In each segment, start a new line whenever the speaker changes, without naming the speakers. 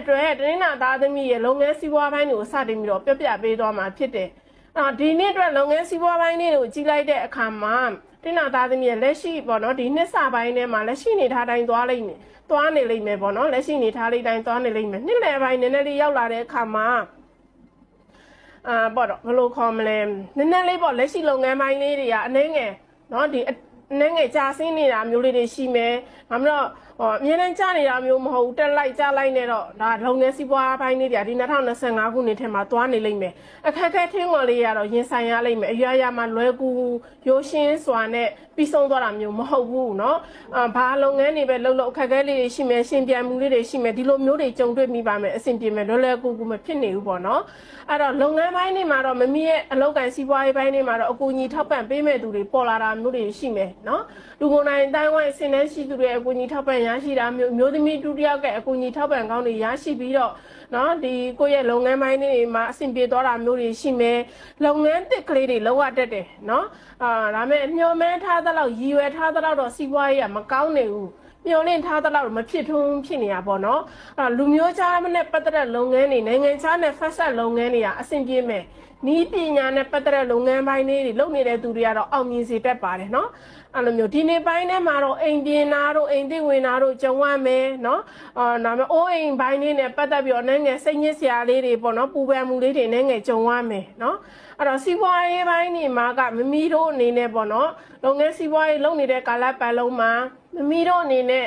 အတွက်တနင်္လာသားသမီးရဲ့လုပ်ငန်းစီးပွားပိုင်းတွေကိုစတင်ပြီးတော့ပြပြပေးသွားမှာဖြစ်တယ်အော်ဒီနေ့အတွက်လုပ်ငန်းစီးပွားပိုင်းတွေကိုကြီးလိုက်တဲ့အခါမှာတင်းနာသားသမီးရဲ့လက်ရှိပေါ့နော်ဒီနှစ်စပိုင်းထဲမှာလက်ရှိနေထားတိုင်းသွားလိမ့်မယ်သွားနေလိမ့်မယ်ပေါ့နော်လက်ရှိနေထားလေးတိုင်းသွားနေလိမ့်မယ်နှစ်လယ်ပိုင်းနည်းနည်းလေးရောက်လာတဲ့အခါမှာအာပေါ့တော့ဘယ်လိုခေါ်မလဲနည်းနည်းလေးပေါ့လက်ရှိလုပ်ငန်းပိုင်းလေးတွေကအနှဲငယ်နော်ဒီအနှဲငယ်ကြာဆင်းနေတာမျိုးလေးတွေရှိမယ်။ဒါမှမဟုတ် ဟောအများနဲ့ကြာနေတာမျိုးမဟုတ်ဘူးတက်လိုက်ကြာလိုက်နေတော့ဒါလုပ်ငန်းစီးပွားပိုင်းလေးတွေကဒီ2025ခုနှစ်ထဲမှာသွားနေလိမ့်မယ်။အခက်အခဲထင်းဝင်လေးကတော့ရင်ဆိုင်ရလိမ့်မယ်။အရွာရမှာလွယ်ကူရိုးရှင်းစွာနဲ့ပြီးဆုံးသွားတာမျိုးမဟုတ်ဘူးเนาะအာဘာလုပ်ငန်းတွေပဲလုပ်လို့အခက်အခဲလေးတွေရှိမယ်ရှင်ပြန်မှုလေးတွေရှိမယ်ဒီလိုမျိုးတွေကြုံတွေ့မိပါမယ်အဆင်ပြေမယ်လွယ်လွယ်ကူကူမဖြစ်နေဘူးပေါ့เนาะအဲ့တော့လုပ်ငန်းပိုင်းတွေမှာတော့မမီရဲ့အလုပ်ကန်စီးပွားရေးပိုင်းတွေမှာတော့အကူအညီထောက်ပံ့ပေးမဲ့သူတွေပေါ်လာတာမျိုးတွေရှိမယ်เนาะလူကုန်တိုင်းတိုင်းဝိုင်းဆင်းနှရှိသူတွေအကူအညီထောက်ပံ့ရ ရရှိတာမျိုးမျိုးသမီးတူတယောက်ကအကူအညီထောက်ပံ့ကောင်းတွေရရှိပြီးတော့နော်ဒီကိုယ့်ရဲ့လုပ်ငန်းပိုင်းတွေမှာအဆင်ပြေသွားတာမျိုးတွေရှိမယ်လုပ်ငန်းတစ်ကလေးတွေလောက်ရတတ်တယ်နော်အာဒါမဲ့အညှို့မဲထားသလောက်ရည်ရွယ်ထားသလောက်တော့စီးပွားရေးကမကောင်းနေဘူး မျှော်လင့်ထားသလောက်မဖြစ်ထွန်းဖြစ်နေတာပေါ့နော်အဲလူမျိုးခြားနဲ့ပတ်သက်တဲ့လုပ်ငန်းတွေနိုင်ငံခြားနဲ့ဖက်ဆက်လုပ်ငန်းတွေကအဆင်ပြေမယ်နီးပညာနဲ့ပတ်သက်တဲ့လုပ်ငန်းပိုင်းတွေလုပ်နေတဲ့သူတွေကတော့အောင်မြင်စေတတ်ပါတယ်နော်အဲ့လိုမျိုးဒီနေ့ပိုင်းထဲမှာတော့အိမ်ပြင်နာတို့အိမ်သိဝင်နာတို့ကြုံရမယ်နော်အာနာမအိုးအိမ်ပိုင်းလေးနဲ့ပတ်သက်ပြီးတော့နိုင်ငံစိတ်ညစ်စရာလေးတွေပေါ့နော်ပူပန်မှုလေးတွေနိုင်ငံကြုံရမယ်နော်အဲ့တော့စီးပွားရေးပိုင်းနေမှာကမမီတို့အနေနဲ့ပေါ့နော်လုပ်ငန်းစီးပွားရေးလုပ်နေတဲ့ကာလပတ်လုံးမှာ မမီတို့အနေနဲ့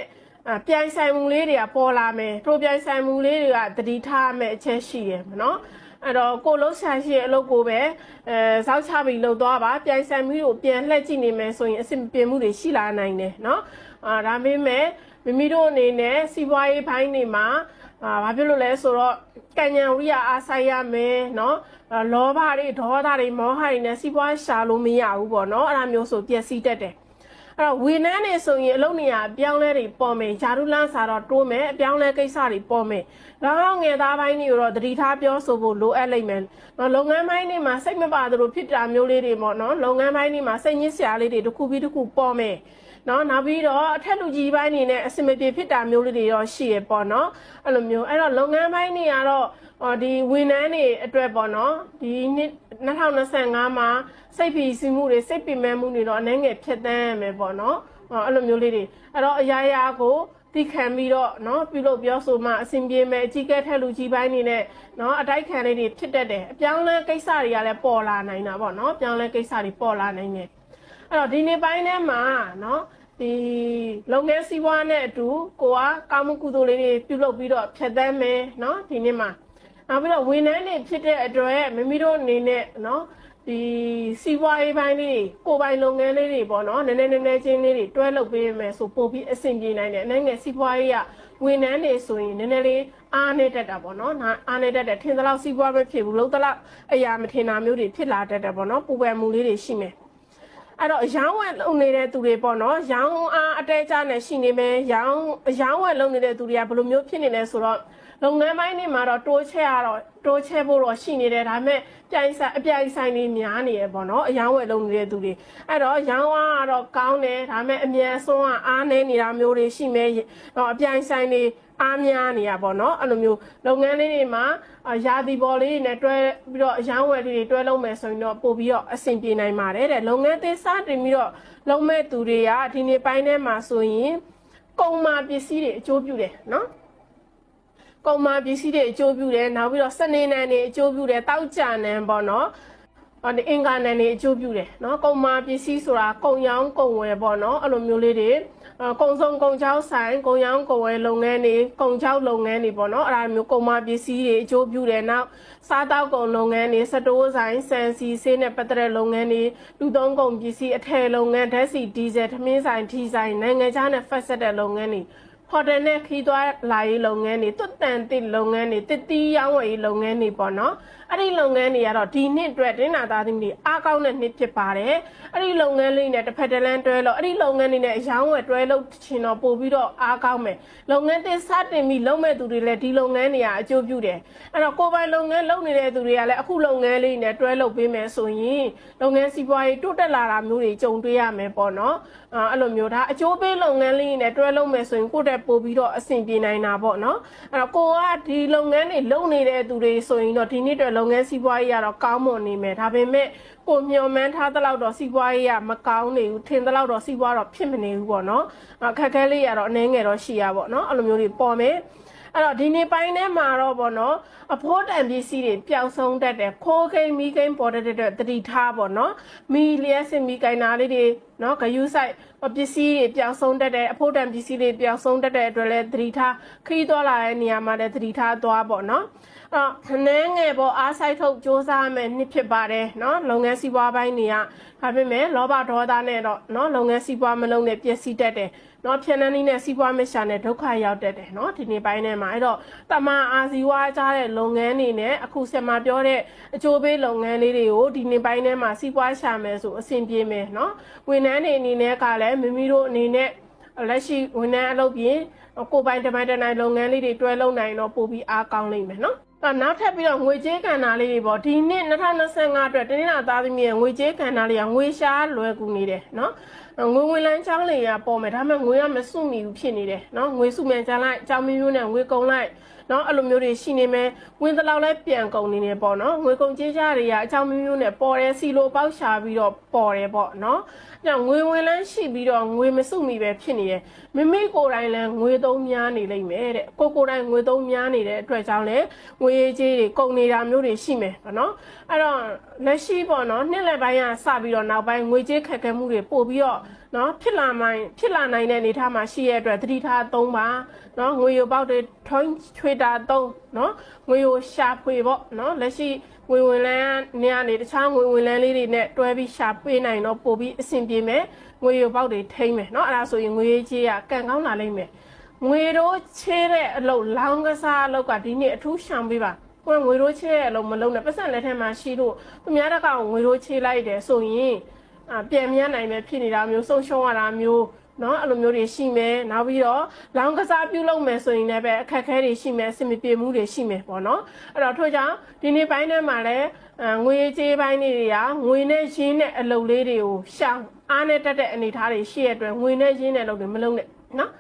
အပြိုင်ဆိုင်မှုလေးတွေကပေါ်လာမယ်တို့ပြိုင်ဆိုင်မှုလေးတွေကတတိထားမယ်အချက်ရှိရယ်เนาะအဲ့တော့ကိုလုံးဆန်ရှိရဲ့အလုပ်ကိုပဲအဲစောက်ချပြီးလုပ်သွားပါပြိုင်ဆိုင်မှုကိုပြန်လှည့်ကြည့်နေမယ်ဆိုရင်အဆင်ပြေမှုတွေရှိလာနိုင်တယ်เนาะအာဒါပေမဲ့မိမိတို့အနေနဲ့စီးပွားရေးဘိုင်းတွေမှာအာဘာဖြစ်လို့လဲဆိုတော့ကံဉဏ်ဝိရိယအားဆိုင်ရမယ်เนาะအာလောဘတွေဒေါသတွေမောဟတွေနဲ့စီးပွားရှာလို့မရဘူးပေါ့เนาะအဲ့ဒါမျိုးဆိုပျက်စီးတတ်တယ် အဲ့တော့ဝေနန်းနေဆိုရင်အလုပ်နေရအပြောင်းလဲတွေပေါ်မယ်ဂျာရုလန်းစာတော့တိုးမယ်အပြောင်းလဲကိစ္စတွေပေါ်မယ်၎င်းငယ်သားပိုင်းတွေကိုတော့တတိထားပြောဆိုဖို့လိုအပ်လိမ့်မယ်နော်လုပ်ငန်းပိုင်းတွေမှာစိတ်မပါသလိုဖြစ်တာမျိုးလေးတွေပေါ့နော်လုပ်ငန်းပိုင်းတွေမှာစိတ်ညစ်စရာလေးတွေတစ်ခုပြီးတစ်ခုပေါ်မယ်နော်နောက်ပြီးတော့အထက်လူကြီးပိုင်းနေနဲ့အစမပြေဖြစ်တာမျိုးလေးတွေတော့ရှိရပေါ့နော်အဲ့လိုမျိုးအဲ့တော့လုပ်ငန်းပိုင်းတွေကတော့ဟောဒီဝန်ထမ်းတွေအတွက်ပေါ့နော်ဒီနှစ် 2025မှာစိတ်ဖိစီးမှုတွေစိတ်ပင်ပန်းမှုတွေတော့အနေငယ်ဖြတ်တန်းရမယ်ပေါ့နော်ဟောအဲ့လိုမျိုးလေးတွေအဲ့တော့အရာရာကိုတိခံပြီးတော့เนาะပြုလုပ်ပြောဆိုမှအဆင်ပြေမယ်အကြီးကဲထက်လူကြီးပိုင်းနေနဲ့เนาะအတိုက်ခံလေးတွေဖြစ်တတ်တယ်အပြောင်းလဲကိစ္စတွေကလည်းပေါ်လာနိုင်တာပေါ့เนาะပြောင်းလဲကိစ္စတွေပေါ်လာနိုင်တယ်အဲ့တော့ဒီနေ့ပိုင်းထဲမှာเนาะဒီလုပ်ငန်းစီးပွားနဲ့အတူကိုကကောင်းမှုကုသိုလ်လေးတွေပြုလုပ်ပြီးတော့ဖြတ်သန်းမယ်เนาะဒီနေ့မှာ နောက်ပြီးတော့ဝန်ထမ်းတွေဖြစ်တဲ့အတွက်မိမိတို့အနေနဲ့နော်ဒီစီးပွားရေးပိုင်းလေးတွေကိုပိုင်လုပ်ငန်းလေးတွေပေါ့နော်နည်းနည်းနည်းနည်းချင်းလေးတွေတွဲလုပ်ပေးမယ်ဆိုပို့ပြီးအဆင်ပြေနိုင်တယ်နိုင်ငံစီးပွားရေးကဝန်ထမ်းတွေဆိုရင်နည်းနည်းလေးအားနေတတ်တာပေါ့နော်အားနေတတ်တယ်ထင်သလောက်စီးပွားမဖြစ်ဘူးလုံးသလောက်အရာမထင်တာမျိုးတွေဖြစ်လာတတ်တယ်ပေါ့နော်ပူပန်မှုလေးတွေရှိမယ်အဲ့တော့ရောင်းဝယ်လုပ်နေတဲ့သူတွေပေါ့နော်ရောင်းအားအတဲကြနဲ့ရှိနေမယ်ရောင်းရောင်းဝယ်လုပ်နေတဲ့သူတွေကဘယ်လိုမျိုးဖြစ်နေလဲဆိုတော့ လုပ်ငန်းပိုင်းတွေမှာတော့တိုးချဲရတော့တိုးချဲဖို့တော့ရှိနေတယ်ဒါပေမဲ့ပြိုင်ဆိုင်အပြိုင်ဆိုင်တွေများနေရပေါ့နော်အယောင်းဝယ်လုပ်နေတဲ့သူတွေအဲ့တော့ရောင်းအားကတော့ကောင်းတယ်ဒါပေမဲ့အမြန်ဆုံးကအားနေနေတာမျိုးတွေရှိမယ်တော့အပြိုင်ဆိုင်တွေအားများနေရပေါ့နော်အဲ့လိုမျိုးလုပ်ငန်းလေးတွေမှာရာသီပေါ်လေးတွေနဲ့တွဲပြီးတော့အယောင်းဝယ်လေးတွေတွဲလုပ်မယ်ဆိုရင်တော့ပို့ပြီးတော့အဆင်ပြေနိုင်ပါတယ်တဲ့လုပ်ငန်းသေးစတင်ပြီးတော့လုပ်မဲ့သူတွေကဒီနေ့ပိုင်းထဲမှာဆိုရင်ကုန်မာပစ္စည်းတွေအကျိုးပြုတယ်နော် ကုန်မာပစ္စည်းတွေအကျိုးပြုတယ်နောက်ပြီးတော့စနေနံတွေအကျိုးပြုတယ်တောက်ကြနံပေါ့နော်အဲ့ဒီအင်္ဂါနံတွေအကျိုးပြုတယ်နော်ကုန်မာပစ္စည်းဆိုတာကုန်ရောင်းကုန်ဝယ်ပေါ့နော်အဲ့လိုမျိုးလေးတွေကုံစုံကုံချောင်းဆိုင်ကုံရောင်းကုံဝယ်လုပ်ငန်းတွေကုံချောက်လုပ်ငန်းတွေပေါ့နော်အဲ့ဒါမျိုးကုန်မာပစ္စည်းတွေအကျိုးပြုတယ်နောက်စားတောက်ကုန်လုပ်ငန်းတွေစတိုးဆိုင်စံစီဆေးနဲ့ပတ်သက်တဲ့လုပ်ငန်းတွေလူသုံးကုန်ပစ္စည်းအထည်လုပ်ငန်းဓာတ်ဆီဒီဇယ်ထမင်းဆိုင်ထီဆိုင်နိုင်ငံခြားနဲ့ဖက်ဆက်တဲ့လုပ်ငန်းတွေ ဟိုတယ်နဲ့ခီးသွားလာရေးလုပ်ငန်းတွေတွတ်တန်တစ်လုပ်ငန်းတွေတစ်တီးရောင်းဝယ်ရေးလုပ်ငန်းတွေပေါ့နော်အဲ့ဒီလုပ်ငန်းတွေကတော့ဒီနှစ်အတွက်တင်းနာသားသမီးတွေအားကောင်းတဲ့နှစ်ဖြစ်ပါတယ်အဲ့ဒီလုပ်ငန်းလေးနဲ့တစ်ဖက်တစ်လမ်းတွဲလို့အဲ့ဒီလုပ်ငန်းတွေနဲ့အရောင်းဝယ်တွဲလို့ချင်တော့ပို့ပြီးတော့အားကောင်းမယ်လုပ်ငန်းတစ်စတင်ပြီးလုပ်မဲ့သူတွေလည်းဒီလုပ်ငန်းတွေကအကျိုးပြုတယ်အဲ့တော့ကိုယ်ပိုင်လုပ်ငန်းလုပ်နေတဲ့သူတွေကလည်းအခုလုပ်ငန်းလေးနဲ့တွဲလုပ်ပေးမယ်ဆိုရင်လုပ်ငန်းစီးပွားရေးတိုးတက်လာတာမျိုးတွေကြုံတွေ့ရမယ်ပေါ့နော်အဲ့လိုမျိုးဒါအကျိုးပေးလုပ်ငန်းလေးနဲ့တွဲလုပ်မယ်ဆိုရင်ကိုယ့်တက်ပို့ပြီးတော့အဆင်ပြေနိုင်တာပေါ့နော်အဲ့တော့ကိုကဒီလုပ်ငန်းတွေလုပ်နေတဲ့သူတွေဆိုရင်တော့ဒီနေ့အတွက်လုပ်ငန်းစီးပွားရေးကတော့ကောင်းမွန်နေမယ်ဒါပေမဲ့ကိုမျှော်မှန်းထားသလောက်တော့စီးပွားရေးကမကောင်းနေဘူးထင်သလောက်တော့စီးပွားတော့ဖြစ်မနေဘူးပေါ့နော်အခက်အခဲလေးကတော့အနည်းငယ်တော့ရှိရပေါ့နော်အဲ့လိုမျိုးတွေပေါ်မယ်အဲ့တော့ဒီနေ့ပိုင်းထဲမှာတော့ဗောနော်အဖိုးတန်ပစ္စည်းတွေပျောက်ဆုံးတတ်တယ်ခိုးခိန်မီကိန်းပေါ်တတ်တဲ့အတွက်တတိထားဗောနော်မီလျက်စင်မီကိုင်နာလေးတွေနော်ဂယူးဆိုင်ပစ္စည်းတွေပျောက်ဆုံးတတ်တယ်အဖိုးတန်ပစ္စည်းတွေပျောက်ဆုံးတတ်တဲ့အတွက်လည်းတတိထားခရီးသွားလာတဲ့နေရာမှာလည်းတတိထားသွားဗောနော်အဲ့တော့နည်းငယ်ပေါ်အားဆိုင်ထုတ်စ조사မယ်နှစ်ဖြစ်ပါတယ်နော်လုပ်ငန်းစီးပွားပိုင်းတွေကဒါပေမဲ့လောဘဒေါသနဲ့တော့နော်လုပ်ငန်းစီးပွားမလုံးနဲ့ပျက်စီးတတ်တယ်နော်ဖြန်းနှန်းနည်းနဲ့စီးပွားမရှာနဲ့ဒုက္ခရောက်တတ်တယ်နော်ဒီနေ့ပိုင်းထဲမှာအဲ့တော့တမန်အာဇီဝါကြားတဲ့လုပ်ငန်းတွေနဲ့အခုဆက်မှာပြောတဲ့အကျိုးပေးလုပ်ငန်းလေးတွေကိုဒီနေ့ပိုင်းထဲမှာစီးပွားရှာမယ်ဆိုအဆင်ပြေမယ်နော်ဝန်ထမ်းတွေအနေနဲ့ကလည်းမိမိတို့အနေနဲ့လက်ရှိဝန်ထမ်းအလုပ်ပြင်ကိုယ်ပိုင်တမိုင်းတနိုင်လုပ်ငန်းလေးတွေတွဲလုပ်နိုင်တော့ပို့ပြီးအားကောင်းလိမ့်မယ်နော်အဲ့နောက်ထပ်ပြီးတော့ငွေကြေးကဏ္ဍလေးတွေပေါ့ဒီနှစ်2025အတွက်တင်းနေတာသားသမီးရဲ့ငွေကြေးကဏ္ဍလေးကငွေရှားလွယ်ကူနေတယ်နော်ငွေဝင်လန်းချောင်းလေးကပေါ်မယ်ဒါပေမဲ့ငွေကမစုမိဘူးဖြစ်နေတယ်နော်ငွေစုမြန်ချလိုက်အကြောင်းမျိုးမျိုးနဲ့ငွေကုန်လိုက်နော်အဲ့လိုမျိုးတွေရှိနေမယ်ဝင်တလောက်လဲပြန်ကုန်နေနေပေါ့နော်ငွေကုန်ကြေးကြတွေကအကြောင်းမျိုးမျိုးနဲ့ပေါ်တယ်စီလိုပေါက်ရှာပြီးတော့ပေါ်တယ်ပေါ့နော် ကြောင့်ငွေဝင်လန်းရှိပြီးတော့ငွေမစုမိပဲဖြစ်နေတယ် မိမိကိုယ်တိုင်လည်းငွေသုံးများနေလိမ့်မယ်တဲ့ကိုကိုယ်တိုင်ငွေသုံးများနေတဲ့အတွက်ကြောင့်လည်းငွေရေးကြေးတွေကုန်နေတာမျိုးတွေရှိမယ်ပေါ့နော်အဲ့တော့လက်ရှိပေါ့နော်နှစ်လက်ပိုင်းကစပြီးတော့နောက်ပိုင်းငွေကြေးခက်ခဲမှုတွေပို့ပြီးတော့နော်ဖြစ်လာမှဖြစ်လာနိုင်တဲ့အနေအထားမှာရှိရတဲ့အတွက်သတိထားသုံးပါနော်ငွေရုပ်ပေါက်တွေထွန်းချွေတာသုံးနော်ငွေကိုရှာဖွေပေါ့နော်လက်ရှိငွေဝင်လန်းနေရာနေတခြားငွေဝင်လန်းလေးတွေနဲ့တွဲပြီးရှာဖွေနိုင်တော့ပို့ပြီးအဆင်ပြေမယ် ငွေရုပ်ပေါက်တွေထိမ့်မယ်နော်အဲ့ဒါဆိုရင်ငွေရေးကြေးကကန်ကောင်းလာလိမ့်မယ်ငွေတို့ချေးတဲ့အလုပ်လောင်းကစားအလုပ်ကဒီနေ့အထူးရှောင်ပေးပါကိုယ်ငွေတို့ချေးတဲ့အလုပ်မလုပ်နဲ့ပတ်စံလက်ထက်မှာရှိလို့သူများတကောင်ငွေတို့ချေးလိုက်တယ်ဆိုရင်အပြန်မြနိုင်ပဲဖြစ်နေတာမျိုးဆုံးရှုံးရတာမျိုး နော်အဲ့လိုမျိုးတွေရှိမယ်နောက်ပြီးတော့လောင်းကစားပြုလုပ်မယ်ဆိုရင်လည်းပဲအခက်အခဲတွေရှိမယ်အဆင်မပြေမှုတွေရှိမယ်ပေါ့နော်အဲ့တော့ထို့ကြောင့်ဒီနေ့ပိုင်းထဲမှာလည်းငွေကြေးပိုင်းတွေကငွေနဲ့ရင်းတဲ့အလုပ်လေးတွေကိုရှောင်အားနဲ့တက်တဲ့အနေအထားတွေရှိရတဲ့အတွက်ငွေနဲ့ရင်းတဲ့အလုပ်တွေမလုပ်နဲ့နော်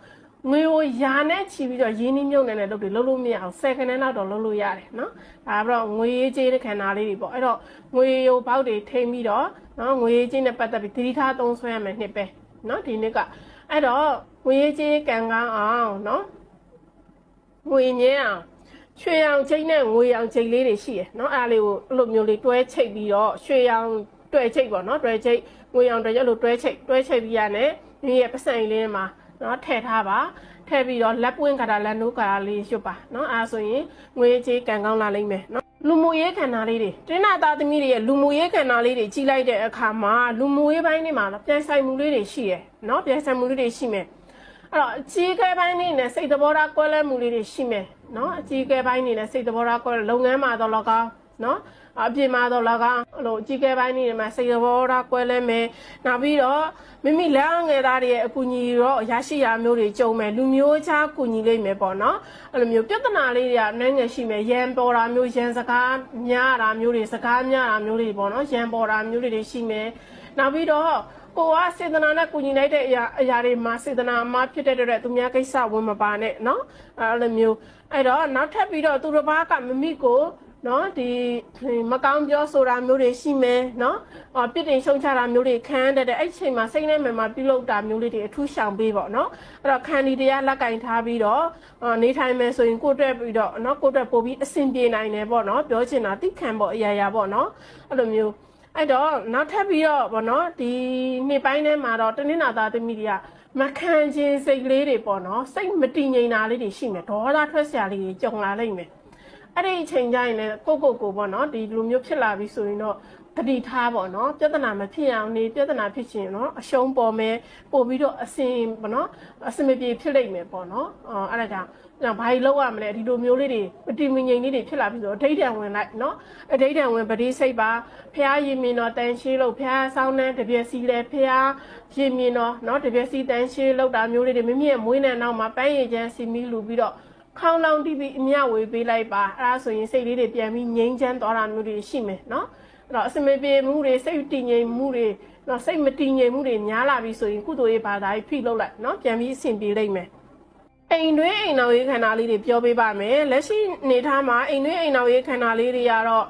ငွေကိုယာနဲ့ချီပြီးတော့ရင်းနှီးမြုပ်နှံတဲ့လုပ်တွေလုပ်လို့မရအောင်10ခန်းနဲ့တော့လုပ်လို့ရတယ်နော်ဒါကတော့ငွေရေးကြေးတဲ့ခန္ဓာလေးတွေပေါ့အဲ့တော့ငွေရိုပေါက်တွေထိမ့်ပြီးတော့နော်ငွေရေးကြေးနဲ့ပတ်သက်ပြီးသတိထားသုံးဆွဲရမယ်နှစ်ပဲ နော်ဒီနှစ်ကအဲ့တော့ငွေရေးကြေးကံကောင်းအောင်နော်ငွေညင်းအောင်ရွှေရောင်ချိန်နဲ့ငွေရောင်ချိန်လေးတွေရှိရယ်เนาะအဲ့ဒါလေးကိုအဲ့လိုမျိုးလေးတွဲချိတ်ပြီးတော့ရွှေရောင်တွဲချိတ်ပေါ့เนาะတွဲချိတ်ငွေရောင်တွဲချိတ်လို့တွဲချိတ်တွဲချိတ်ပြီးရနဲ့ဒီရဲ့ပတ်စံလေးထဲမှာเนาะထည့်ထားပါထည့်ပြီးတော့လက်ပွင့်ကတာလက်နိုးကတာလေးရွတ်ပါเนาะအဲ့ဒါဆိုရင်ငွေကြေးကံကောင်းလာလိမ့်မယ်เนาะ လူမှုရေးခန္ဓာလေးတွေတင်းနာသားသမီးတွေရဲ့လူမှုရေးခန္ဓာလေးတွေကြီးလိုက်တဲ့အခါမှာလူမှုရေးပိုင်းတွေမှာပြန်ဆိုင်မှုလေးတွေရှိရယ်နော်ပြန်ဆိုင်မှုလေးတွေရှိမယ်အဲ့တော့အကြီးကဲပိုင်းတွေနဲ့စိတ်သဘောထားကွဲလွဲမှုလေးတွေရှိမယ်နော်အကြီးကဲပိုင်းတွေနဲ့စိတ်သဘောထားကွဲလုပ်ငန်းမှာတော့လောက်ကောင်းနော် အပြင်မှာတော့လောကောင်းအဲ့လိုအကြီးအကဲပိုင်းနေမှာစိတ်သဘောထားကွဲလွဲမယ်နောက်ပြီးတော့မိမိလက်ငယ်သားတွေရဲ့အကူအညီတော့ရရှိရမျိုးတွေကြုံမယ်လူမျိုးခြားကူညီလိမ့်မယ်ပေါ့เนาะအဲ့လိုမျိုးပြဿနာလေးတွေကနည်းငယ်ရှိမယ်ရန်ပေါ်တာမျိုးရန်စကားများတာမျိုးတွေစကားများတာမျိုးတွေပေါ့เนาะရန်ပေါ်တာမျိုးတွေရှိမယ်နောက်ပြီးတော့ကိုကစေတနာနဲ့ကုညီလိုက်တဲ့အရာအရာတွေမှာစေတနာမှာဖြစ်တဲ့အတွက်သူများကိစ္စဝင်မပါနဲ့เนาะအဲ့လိုမျိုးအဲ့တော့နောက်ထပ်ပြီးတော့သူတစ်ပါးကမမိကို နော်ဒီမကောင်းပြောဆိုတာမျိုးတွေရှိမယ်နော်အော်ပြစ်တင်ရှုံချတာမျိုးတွေခံရတဲ့အဲ့ချိန်မှာစိတ်နဲ့မှန်မှပြုလုပ်တာမျိုးလေးတွေအထူးရှောင်ပေးပေါ့နော်အဲ့တော့ခံဒီတရားလက်ကင်ထားပြီးတော့နေထိုင်မယ်ဆိုရင်ကိုယ့်အတွက်ပြီးတော့နော်ကိုယ့်အတွက်ပို့ပြီးအဆင်ပြေနိုင်တယ်ပေါ့နော်ပြောချင်တာတိခံပေါ့အရာရာပေါ့နော်အဲ့လိုမျိုးအဲ့တော့နောက်ထပ်ပြီးတော့ဗောနော်ဒီနေ့ပိုင်းထဲမှာတော့တနင်္လာသားသမီးတွေကမခံခြင်းစိတ်လေးတွေပေါ့နော်စိတ်မတည်ငြိမ်တာလေးတွေရှိမယ်ဒေါသထွက်စရာလေးတွေကြုံလာလိမ့်မယ် အဲ့ဒီအချိန်ကျရင်လည်းကိုကိုကိုပေါ့နော်ဒီလိုမျိုးဖြစ်လာပြီဆိုရင်တော့တတိထားပေါ့နော်ပြဿနာမဖြစ်အောင်နေပြဿနာဖြစ်ချင်နော်အရှုံးပေါ်မယ်ပို့ပြီးတော့အစင်ပေါ့နော်အစင်မပြေဖြစ်လိမ့်မယ်ပေါ့နော်အော်အဲ့ဒါကြောင့်ကျွန်တော်ဘာကြီးလောက်ရမလဲဒီလိုမျိုးလေးတွေမတိမငိမ်လေးတွေဖြစ်လာပြီဆိုတော့အဋိဌံဝင်လိုက်နော်အဋိဌံဝင်ပတိစိတ်ပါဖះရင်မြင်တော့တန်ရှင်းလို့ဖះဆောင်းနှန်းတပြက်စီလဲဖះရင်မြင်တော့နော်တပြက်စီတန်ရှင်းလောက်တာမျိုးလေးတွေမိမိရဲ့မွေးနဲ့နောက်မှာပန်းရည်ချမ်းစီမီလူပြီးတော့ ခေါင်းလောင်းတီးပြီးအမြဝေပေးလိုက်ပါအဲဒါဆိုရင်စိတ်လေးတွေပြန်ပြီးငြိမ်းချမ်းသွားတာမျိုးတွေရှိမယ်နော်အဲ့တော့အစမပြေမှုတွေစိတ်တည်ငြိမ်မှုတွေနော်စိတ်မတည်ငြိမ်မှုတွေများလာပြီဆိုရင်ကုသိုလ်ရေးဘာသာကြီးဖိလုပ်လိုက်နော်ပြန်ပြီးအဆင်ပြေလိမ့်မယ်အိမ်တွင်းအိမ်နောက်ရေးခန္ဓာလေးတွေပြောပေးပါမယ်လက်ရှိနေထားမှာအိမ်တွင်းအိမ်နောက်ရေးခန္ဓာလေးတွေကတော့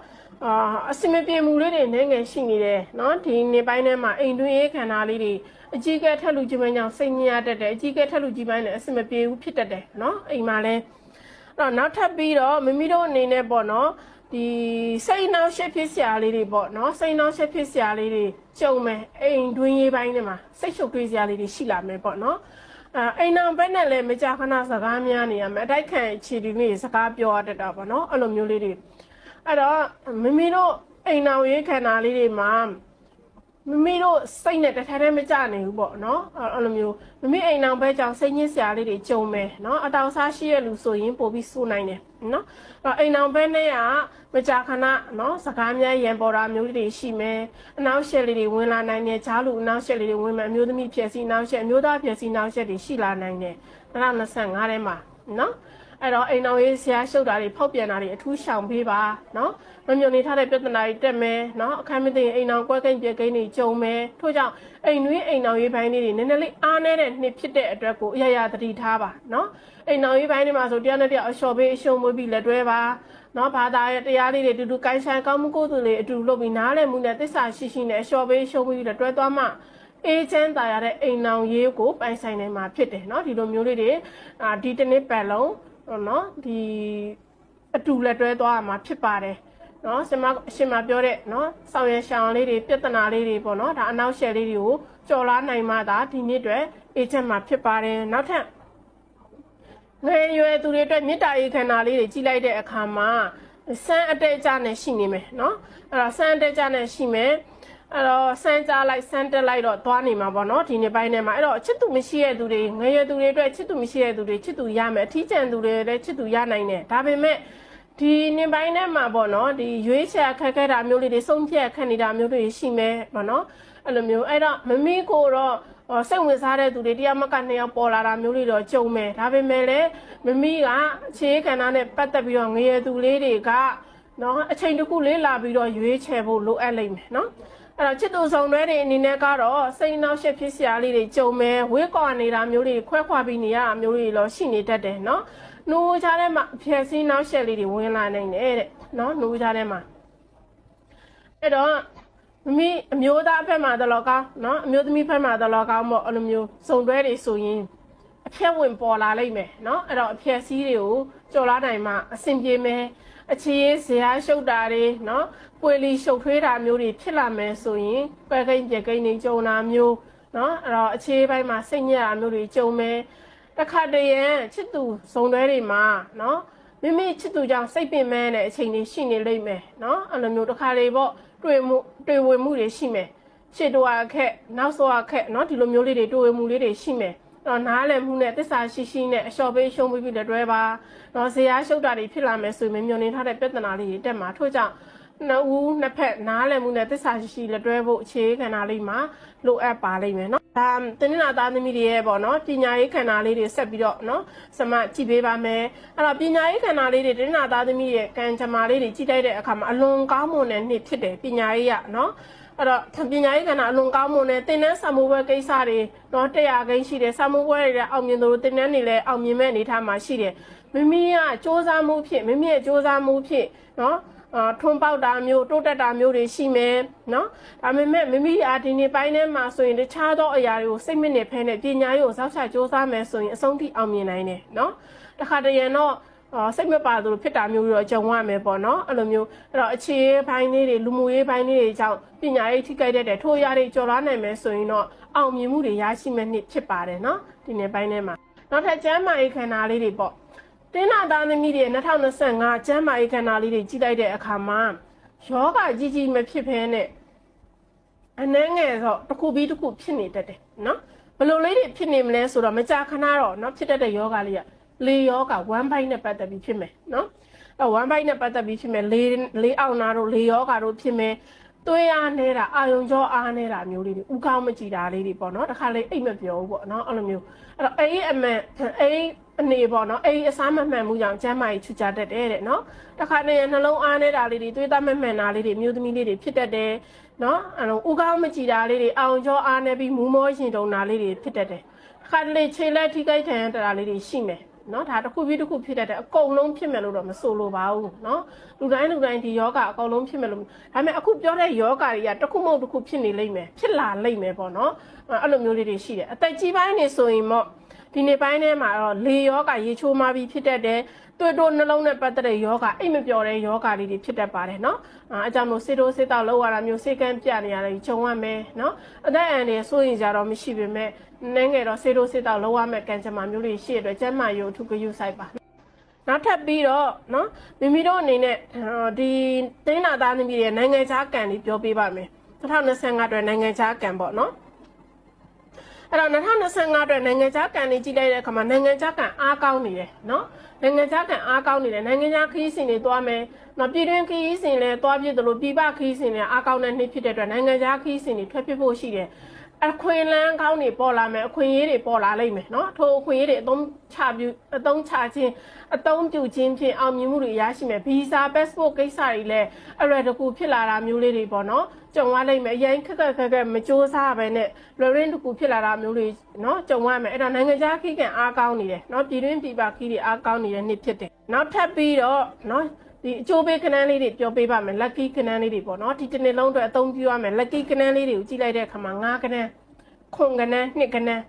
အာအစမပြေမှုလေးတွေနိုင်ငံရှိနေတယ်နော်ဒီနေပိုင်းထဲမှာအိမ်တွင်းရေးခန္ဓာလေးတွေ အကြီးကဲထက်လူကြီးပိုင်းကြောင့်စိတ်ညစ်ရတတ်တယ်အကြီးကဲထက်လူကြီးပိုင်းလည်းအဆင်မပြေဘူးဖြစ်တတ်တယ်နော်အိမ်မှာလည်းအဲ့တော့နောက်ထပ်ပြီးတော့မိမိတို့အနေနဲ့ပေါ့နော်ဒီစိတ်နှောက်ရှက်ဖြစ်စရာလေးတွေပေါ့နော်စိတ်နှောက်ရှက်ဖြစ်စရာလေးတွေကြုံမယ်အိမ်တွင်းရေးပိုင်းတွေမှာစိတ်ရှုပ်တွေးစရာလေးတွေရှိလာမယ်ပေါ့နော်အဲအိမ်အောင်ဘက်နဲ့လည်းမကြခဏစကားများနေရမယ်အတိုက်ခံခြေဒီလေးစကားပြောရတတ်တာပေါ့နော်အဲ့လိုမျိုးလေးတွေအဲ့တော့မိမိတို့အိမ်အောင်ရေးခန္ဓာလေးတွေမှာ မိမိတို့စိတ်နဲ့တထထဲမကြနိုင်ဘူးပေါ့နော်အဲ့အဲ့လိုမျိုးမိမိအိမ်အောင်ဘက်ကြောင့်စိတ်ညစ်စရာလေးတွေကြုံမယ်နော်အတောင်စားရှိရလူဆိုရင်ပို့ပြီးစိုးနိုင်တယ်နော်အဲ့အိမ်အောင်ဘက်နဲ့ကမကြာခဏနော်စကားများရန်ပေါ်တာမျိုးလေးတွေရှိမယ်အနောက်ရှက်လေးတွေဝင်လာနိုင်တယ်ဂျားလူအနောက်ရှက်လေးတွေဝင်မယ်အမျိုးသမီးဖြစ်စီနောက်ရှက်အမျိုးသားဖြစ်စီနောက်ရှက်တွေရှိလာနိုင်တယ်2025ထဲမှာနော် အဲ့တော့အိမ်အောင်ရေးဆရာရှုပ်တာတွေဖောက်ပြန်တာတွေအထူးရှောင်ပေးပါနော်မမြုံနေထားတဲ့ပြဿနာတွေတက်မယ်နော်အခမ်းမသိရင်အိမ်အောင်ကွဲကိန်းပြေကိန်းတွေကြုံမယ်ထို့ကြောင့်အိမ်နွေးအိမ်အောင်ရေးပိုင်းလေးတွေနည်းနည်းလေးအားနည်းတဲ့နှစ်ဖြစ်တဲ့အတွက်ကိုအရရသတိထားပါနော်အိမ်အောင်ရေးပိုင်းတွေမှာဆိုတရားနဲ့တရားအလျှော်ပေးအရှုံးမွေးပြီးလက်တွဲပါနော်ဘာသာရဲ့တရားလေးတွေအတူတူကိုင်းဆိုင်ကောင်းမှုကိုယ်သူတွေအတူတူလုပ်ပြီးနားလည်မှုနဲ့သစ္စာရှိရှိနဲ့အလျှော်ပေးအရှုံးမွေးပြီးလက်တွဲသွားမှအေးချမ်းသာရတဲ့အိမ်အောင်ရေးကိုပိုင်ဆိုင်နိုင်မှာဖြစ်တယ်เนาะဒီလိုမျိုးလေးတွေအာဒီတစ်နှစ်ပတ်လုံး နော်ဒီအတူလက်တွဲသွားမှာဖြစ်ပါတယ်နော်ရှင်မရှင်မပြောတဲ့နော်ဆောင်ရရှောင်လေးတွေပြဿနာလေးတွေပေါ့နော်ဒါအနောက်ရှယ်လေးတွေကိုကြော်လာနိုင်မှသာဒီနှစ်တွေအေဂျင့်မှာဖြစ်ပါတယ်နောက်ထပ်ငယ်ရွယ်သူတွေအတွက်မေတ္တာဧခန္ဓာလေးတွေကြီးလိုက်တဲ့အခါမှာစမ်းအတက်ကြနဲ့ရှိနေမယ်နော်အဲ့ဒါစမ်းအတက်ကြနဲ့ရှိမယ် အဲ့တော့စမ်းကြလိုက်စမ်းတက်လိုက်တော့သွားနေမှာပေါ့နော်ဒီနေ့ပိုင်းထဲမှာအဲ့တော့ချစ်သူမရှိတဲ့သူတွေငယ်ရွယ်သူတွေအတွက်ချစ်သူမရှိတဲ့သူတွေချစ်သူရမယ်အထီးကျန်သူတွေလည်းချစ်သူရနိုင်တယ်ဒါပေမဲ့ဒီနေ့ပိုင်းထဲမှာပေါ့နော်ဒီရွေးချယ်ခက်ခဲတာမျိုးလေးတွေစုံဖြတ်ခက်နေတာမျိုးတွေရှိမယ်ပေါ့နော်အဲ့လိုမျိုးအဲ့တော့မမီးကိုတော့ဟောစိတ်ဝင်စားတဲ့သူတွေတရားမကနှစ်ယောက်ပေါ်လာတာမျိုးတွေတော့ကြုံမယ်ဒါပေမဲ့လည်းမမီးကအခြေခံတာနဲ့ပတ်သက်ပြီးတော့ငရေသူလေးတွေကနော်အချိန်တစ်ခုလေးလာပြီးတော့ရွေးချယ်ဖို့လိုအပ်လိမ့်မယ်နော် အဲ့တော့ချစ်သူဆောင်တွဲတွေအနေနဲ့ကတော့စိတ်နှောက်ရှက်ဖြစ်စရာလေးတွေကြုံမယ်ဝေးကွာနေတာမျိုးတွေခွဲခွာပြီးနေရတာမျိုးတွေတော့ရှိနေတတ်တယ်နော်နှိုးချတဲ့မှာဖြည့်စင်းနှောက်ရှက်လေးတွေဝင်လာနိုင်တယ်တဲ့နော်နှိုးချတဲ့မှာအဲ့တော့မမီအမျိုးသားဘက်မှာတော့ကောင်းနော်အမျိုးသမီးဘက်မှာတော့ကောင်းပေါ့အဲ့လိုမျိုးစုံတွဲတွေဆိုရင်အဖြက်ဝင်ပေါ်လာလိမ့်မယ်နော်အဲ့တော့အဖြက်စည်းတွေကိုကြော်လာနိုင်မှအဆင်ပြေမယ် အခြေရေးဇရာရှုပ်တာတွေနော်ပွေလီရှုပ်ထွေးတာမျိုးတွေဖြစ်လာမယ်ဆိုရင်ပဲကိန်းပြေကိန်းတွေကြုံတာမျိုးနော်အဲ့တော့အခြေပိုင်းမှာစိတ်ညစ်တာမျိုးတွေကြုံမယ်တခါတရံချစ်သူစုံတွဲတွေမှာနော်မိမိချစ်သူကြောင့်စိတ်ပင်ပန်းတဲ့အချိန်တွေရှိနေလိမ့်မယ်နော်အဲ့လိုမျိုးတခါလေပေါ့တွေ့မှုတွေ့ဝင်မှုတွေရှိမယ်ရှေ့တော့အခက်နောက်ဆုံးအခက်နော်ဒီလိုမျိုးလေးတွေတွေ့ဝင်မှုလေးတွေရှိမယ် တော့နားလည်မှုနဲ့တစ္ဆာရှိရှိနဲ့အလျှော်ပေးရှုံးပြီးပြီးလက်တွဲပါတော့ဇေယျရှုပ်တာတွေဖြစ်လာမယ်ဆိုရင်မျောနေထားတဲ့ပြဿနာလေးတွေတက်မှာထို့ကြောင့်နှစ်ဦးနှစ်ဖက်နားလည်မှုနဲ့တစ္ဆာရှိရှိလက်တွဲဖို့အခြေခံတာလေးမှာလိုအပ်ပါလိမ့်မယ်နော်ဒါတင်းနာသားသမီးတွေရဲ့ပေါ့နော်ပညာရေးခန္ဓာလေးတွေဆက်ပြီးတော့နော်စမကြည့်ပေးပါမယ်အဲ့တော့ပညာရေးခန္ဓာလေးတွေတင်းနာသားသမီးရဲ့ကံကြမ္မာလေးတွေကြည့်လိုက်တဲ့အခါမှာအလွန်ကောင်းမွန်တဲ့နှစ်ဖြစ်တယ်ပညာရေးရနော် အဲ့တော့ပညာရေးကဏ္ဍအလွန်ကောင်းမွန်တဲ့သင်တန်းစာမိုးပွဲကိစ္စတွေတော့တရားကိန်းရှိတယ်စာမိုးပွဲတွေလည်းအောင်မြင်သလိုသင်တန်းတွေလည်းအောင်မြင်မဲ့အနေထားမှာရှိတယ်မိမိကစ조사မှုဖြစ်မိမိရဲ့စ조사မှုဖြစ်နော်အာထွန်းပေါက်တာမျိုးတိုးတက်တာမျိုးတွေရှိမယ်နော်ဒါပေမဲ့မိမိအားဒီနေ့ပိုင်းထဲမှာဆိုရင်တခြားသောအရာတွေကိုစိတ်မနစ်ဖဲနဲ့ပညာရေးကိုစောက်ချစ조사မယ်ဆိုရင်အဆုံးထိအောင်မြင်နိုင်တယ်နော်တခါတရံတော့အော် စိတ်မပါသလိုဖြစ်တာမျိုးတွေတော့ကြုံရမယ်ပေါ့နော်အဲ့လိုမျိုးအဲ့တော့အခြေရေးပိုင်းလေးတွေလူမှုရေးပိုင်းလေးတွေကြောင့်ပညာရေးထိခိုက်တတ်တယ်ထိုးရတွေကြော်လာနိုင်မယ်ဆိုရင်တော့အောင်မြင်မှုတွေရရှိမဲ့နှစ်ဖြစ်ပါတယ်နော်ဒီနေ့ပိုင်းထဲမှာနောက်ထပ်ကျမ်းမာရေးခန္ဓာလေးတွေပေါ့တင်းနာသားသမီးတွေ2025ကျမ်းမာရေးခန္ဓာလေးတွေကြီးလိုက်တဲ့အခါမှာယောဂကြီးကြီးမဖြစ်ဖဲနဲ့အနှဲငယ်တော့တစ်ခုပြီးတစ်ခုဖြစ်နေတတ်တယ်နော်ဘယ်လိုလေးတွေဖြစ်နေမလဲဆိုတော့မကြာခဏတော့နော်ဖြစ်တတ်တဲ့ယောဂလေးက လေယောဂ1 byte နဲ့ပတ်သက်ပြီးဖြစ်မယ်နော်အဲ1 byte နဲ့ပတ်သက်ပြီးဖြစ်မယ်လေလေအောင်နာတို့လေယောဂတို့ဖြစ်မယ်သွေးအားနေတာအာယုံကြောအားနေတာမျိုးလေးတွေဥကောင်းမကြည်တာလေးတွေပေါ့နော်တခါလေအိတ်မပြောဘူးပေါ့နော်အဲ့လိုမျိုးအဲ့တော့အေးအမန်အေးအနေပေါ့နော်အေးအစားမမှန်မှုကြောင့်ကျမ်းမာရေးချူချတတ်တယ်တဲ့နော်တခါနေနှလုံးအားနေတာလေးတွေသွေးသားမမှန်တာလေးတွေမျိုးသမီးလေးတွေဖြစ်တတ်တယ်နော်အဲ့လိုဥကောင်းမကြည်တာလေးတွေအာယုံကြောအားနေပြီးမူးမောရင်တုံတာလေးတွေဖြစ်တတ်တယ်တခါလေခြေလက်ထိခိုက်ထန်တတာလေးတွေရှိမယ် เนาะဒါတစ်ခုပြီးတစ်ခုဖြစ်တတ်တယ်အကုန်လုံးဖြစ်မယ်လို့တော့မဆိုလိုပါဘူးเนาะလူတိုင်းလူတိုင်းဒီယောဂအကုန်လုံးဖြစ်မယ်လို့ဒါပေမဲ့အခုပြောတဲ့ယောဂတွေကတစ်ခုမဟုတ်တစ်ခုဖြစ်နေလိမ့်မယ်ဖြစ်လာလိမ့်မယ်ပေါ့เนาะအဲ့လိုမျိုးလေးတွေရှိတယ်အသက်ကြီးပိုင်းနေဆိုရင်တော့ဒီနေ့ပိုင်းထဲမှာတော့လေယောဂရေချိုးမှပြီးဖြစ်တတ်တယ် တွေ့တိုးနှလုံးနဲ့ပတ်သက်တဲ့ယောဂအိတ်မပျော်တဲ့ယောဂလေးတွေဖြစ်တတ်ပါတယ်เนาะအဲအကြောင်းမို့စေတိုးစေတောက်လောက်ရတာမျိုးစေကန်းပြနေရတဲ့ဂျုံရမယ်เนาะအသက်အန္တရာယ်စိုးရင်ကြတော့မရှိပေမဲ့နည်းငယ်တော့စေတိုးစေတောက်လောက်ရမယ်ကံကြမ္မာမျိုးလေးရှိရတဲ့အတွက်ကျန်းမာရေးအထူးဂရုစိုက်ပါ နောက်ထပ်ပြီးတော့เนาะမိမိတို့အနေနဲ့အော်ဒီတင်းနာသားသမီးတွေနိုင်ငံခြားကံတွေပြောပြပါမယ်2025အတွက်နိုင်ငံခြားကံပေါ့เนาะ အဲ့တော့2025အတွက်နိုင်ငံခြားကန်နေကြည့်လိုက်တဲ့အခါမှာနိုင်ငံခြားကန်အားကောင်းနေတယ်နော်နိုင်ငံခြားကန်အားကောင်းနေတယ်နိုင်ငံခြားခရီးစဉ်တွေသွားမယ်နော်ပြည်တွင်းခရီးစဉ်လည်းသွားပြည့်တယ်လို့ပြည်ပခရီးစဉ်လည်းအားကောင်းတဲ့နှစ်ဖြစ်တဲ့အတွက်နိုင်ငံခြားခရီးစဉ်တွေထွက်ဖြစ်ဖို့ရှိတယ် အခွင့်လန်းကောင်းတွေပေါ်လာမယ်အခွင့်အရေးတွေပေါ်လာလိမ့်မယ်နော်ထိုအခွင့်အရေးတွေအသုံးချပြုအသုံးချခြင်းအသုံးပြုခြင်းဖြင့်အောင်မြင်မှုတွေရရှိမယ်ဗီဇာ passport ကိစ္စတွေလည်းအရတကူဖြစ်လာတာမျိုးလေးတွေပေါ့နော်ကြုံရလိမ့်မယ်အရင်ခက်ခက်ခက်ခက်မကြိုးစားပဲနဲ့လွယ်ရင်းတကူဖြစ်လာတာမျိုးလေးနော်ကြုံရမယ်အဲ့တော့နိုင်ငံခြားခီးကံအားကောင်းနေတယ်နော်ပြည်တွင်းပြည်ပခီးတွေအားကောင်းနေတဲ့နှစ်ဖြစ်တယ်နောက်ထပ်ပြီးတော့နော် ဒီအချိုးပေးကနန်းလေးတွေပြောပေးပါမယ် lucky ကနန်းလေးတွေပေါ့နော်ဒီတစ်နေ့လုံးအတွက်အသုံးပြုရမယ် lucky ကနန်းလေးတွေကိုကြည့်လိုက်တဲ့အခါမှာ9ကနန်းခွန်ကနန်းနှစ်ကနန်း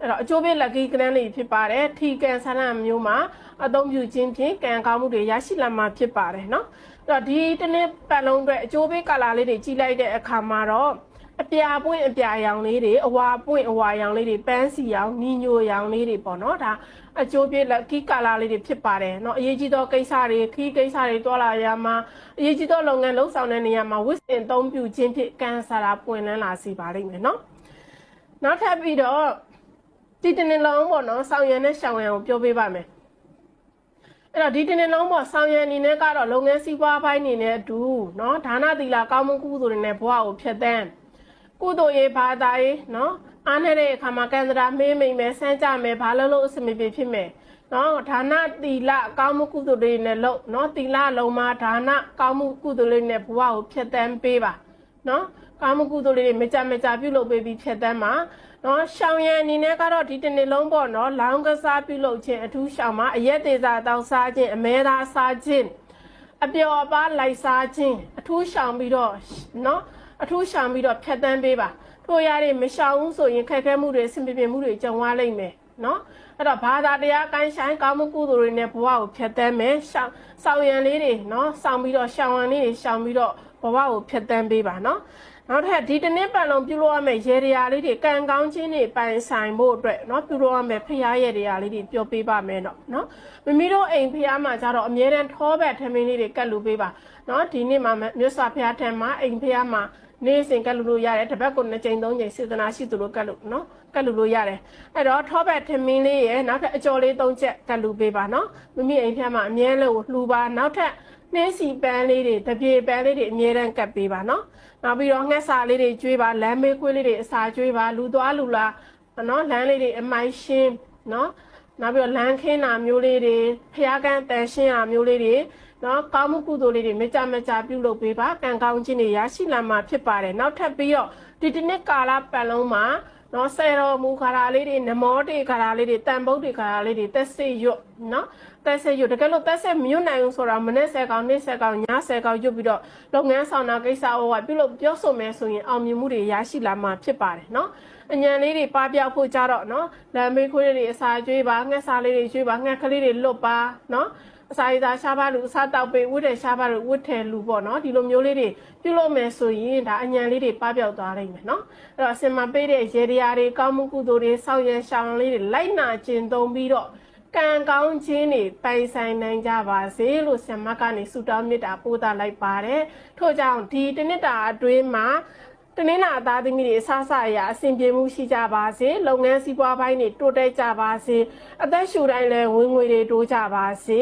အဲ့တော့အချိုးပေး lucky ကနန်းလေးဖြစ်ပါတယ်ထီကန်ဆန္ဒမျိုးမှာအသုံးပြုခြင်းဖြင့်ကံကောင်းမှုတွေရရှိလာမှာဖြစ်ပါတယ်နော်အဲ့တော့ဒီတစ်နေ့ပတ်လုံးအတွက်အချိုးပေးကာလာလေးတွေကြည့်လိုက်တဲ့အခါမှာတော့ အပြာပွင့်အပြာရောင်လေးတွေအဝါပွင့်အဝါရောင်လေးတွေပန်းစီရောင်နီညိုရောင်လေးတွေပေါ့နော်ဒါအကျိုးပြလက်ကီကာလာလေးတွေဖြစ်ပါတယ်เนาะအရေးကြီးသောကိစ္စတွေခီးကိစ္စတွေတွာလာရမှာအရေးကြီးသောလုပ်ငန်းလုံးဆောင်တဲ့နေရာမှာဝစ်စင်သုံးပြုခြင်းဖြင့်ကန်ဆာတာပွင့်လန်းလာစေပါလိမ့်မယ်เนาะနောက်ထပ်ပြီးတော့ဒီတနေ့လုံးပေါ့နော်ဆောင်ရံနဲ့ရှောင်ရံကိုပြောပေးပါမယ်အဲ့တော့ဒီတနေ့လုံးပေါ့ဆောင်ရံအနေနဲ့ကတော့လုပ်ငန်းစီးပွားပိုင်းအနေနဲ့အတူเนาะဒါနသီလကောင်းမှုကုသိုလ်တွေနဲ့ဘဝကိုဖျက်ဆီး ကုသိုလ်ရေးဘာသာရေးနော်အားနဲ့တဲ့အခါမှာကံစရာမေးမိမ့်မယ်ဆန်းကြမယ်ဘာလို့လို့အစမပြေဖြစ်မယ်နော်ဒါနသီလကောင်းမှုကုသိုလ်တွေနဲ့လို့နော်သီလလုံးမှာဒါနကောင်းမှုကုသိုလ်တွေနဲ့ဘဝကိုဖြတ်တန်းပေးပါနော်ကာမကုသိုလ်တွေမကြမကြပြုလုပ်ပေးပြီးဖြတ်တန်းမှာနော်ရှောင်ရန်အနေနဲ့ကတော့ဒီတစ်နှစ်လုံးပေါ့နော်လောင်းကစားပြုလုပ်ခြင်းအထူးရှောင်မှာအရက်သေးစားတောင်းစားခြင်းအမဲသားစားခြင်းအပျော်အပါလိုက်စားခြင်းအထူးရှောင်ပြီးတော့နော် အထူးရှောင်ပြီးတော့ဖျက်ဆီးပေးပါထို့ရတဲ့မရှောင်ဘူးဆိုရင်ခက်ခဲမှုတွေဆင်ပြေပြေမှုတွေကြုံရလိမ့်မယ်နော်အဲ့တော့ဘာသာတရားကိုင်းဆိုင်ကောင်းမှုကုသိုလ်တွေနဲ့ဘဝကိုဖျက်ဆီးမယ်ရှောင်ဆောင်ရံလေးတွေနော်ဆောင်ပြီးတော့ရှောင်ရံလေးတွေရှောင်ပြီးတော့ဘဝကိုဖျက်ဆီးပေးပါနော်နောက်ထပ်ဒီတစ်နေ့ပတ်လုံးပြုလုပ်ရမယ့်ရေတရားလေးတွေကံကောင်းခြင်းတွေပိုင်ဆိုင်ဖို့အတွက်เนาะပြုလုပ်ရမယ့်ဖရားရေတရားလေးတွေပြောပေးပါမယ်တော့เนาะမိမိတို့အိမ်ဖရားမှာကျတော့အမြဲတမ်းထောဘက်ထမင်းလေးတွေကတ်လူပေးပါเนาะဒီနေ့မှာမြတ်စွာဘုရားထံမှာအိမ်ဖရားမှာ နေ့စဉ်ကတ်လို့လို့ရတယ်တစ်ပတ်ကိုနှစ်ကြိမ်သုံးကြိမ်စေတနာရှိသူလို့ကတ်လို့နော်ကတ်လို့လို့ရတယ်အဲ့တော့ထောဘက်ထမင်းလေးရယ်နောက်ထပ်အကျော်လေးသုံးချက်ကတ်လို့ပေးပါနော်မိမိအိမ်ထဲမှာအမြဲလို့လှူပါနောက်ထပ်နှင်းစီပန်းလေးတွေတပြေပန်းလေးတွေအမြဲတမ်းကတ်ပေးပါနော်နောက်ပြီးတော့ငှက်စာလေးတွေကျွေးပါလမ်းမေးခွေးလေးတွေအစာကျွေးပါလူသွားလူလာနော်လမ်းလေးတွေအမိုင်ရှင်းနော်နောက်ပြီးတော့လမ်းခင်းတာမျိုးလေးတွေဖျားကန်းတန်ရှင်းတာမျိုးလေးတွေ နော်ကောင်းမှုကုသိုလ်လေးတွေမကြမကြပြုလုပ်ပေးပါကံကောင်းခြင်းတွေရရှိလာမှာဖြစ်ပါတယ်နောက်ထပ်ပြီးတော့ဒီတစ်နှစ်ကာလပတ်လုံးမှာနော်ဆယ်တော်မူခါရာလေးတွေနမောတေခါရာလေးတွေတန်ပုတ်တွေခါရာလေးတွေတက်စေရွတ်နော်တက်စေရွတ်တကယ်လို့တက်စေမရွတ်နိုင်ဘူးဆိုတော့မနေ့ဆယ်ကောင်နေ့ဆယ်ကောင်ညဆယ်ကောင်ရွတ်ပြီးတော့လုပ်ငန်းဆောင်တာကိစ္စဟောကပြုလုပ်ပြောဆိုမယ်ဆိုရင်အောင်မြင်မှုတွေရရှိလာမှာဖြစ်ပါတယ်နော်အញ្ញံလေးတွေပါပြောက်ဖို့ကြတော့နော်လမ်းမေးခွေးတွေအစာကျွေးပါငှက်စားလေးတွေကျွေးပါငှက်ကလေးတွေလွတ်ပါနော် အစာရည်သာရှားပါလူအစားတောက်ပေးဝတ်တယ်ရှားပါလူဝတ်တယ်လူပေါ့နော်ဒီလိုမျိုးလေးတွေပြုလုပ်မယ်ဆိုရင်ဒါအញ្ញံလေးတွေပပျောက်သွားနိုင်မယ်နော်အဲ့တော့အစင်မပေးတဲ့ရေတရားတွေကောင်းမှုကုသိုလ်တွေစောင့်ရရှောင်လေးတွေလိုက်နာကျင့်သုံးပြီးတော့ကံကောင်းခြင်းတွေပိုင်ဆိုင်နိုင်ကြပါစေလို့ဆင်မကနေဆုတောင်းမေတ္တာပို့သလိုက်ပါတယ်ထို့ကြောင့်ဒီတနစ်တာအတွင်းမှာ တနင်္လာအသားသမီးတွေအဆဆအရာအဆင်ပြေမှုရှိကြပါစေလုပ်ငန်းစီးပွားပိုင်းတွေတိုးတက်ကြပါစေအသက်ရှူတိုင်းလည်းဝင်ငွေတွေတိုးကြပါစေ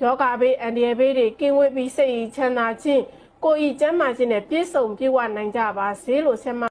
ယောဂဘေးအန္တရာယ်ဘေးတွေကင်းဝေးပြီးစိတ်ချမ်းသာခြင်းကိုယ်ဤကျန်းမာခြင်းနဲ့ပြည့်စုံပြည့်ဝနိုင်ကြပါစေလို့ဆင်မ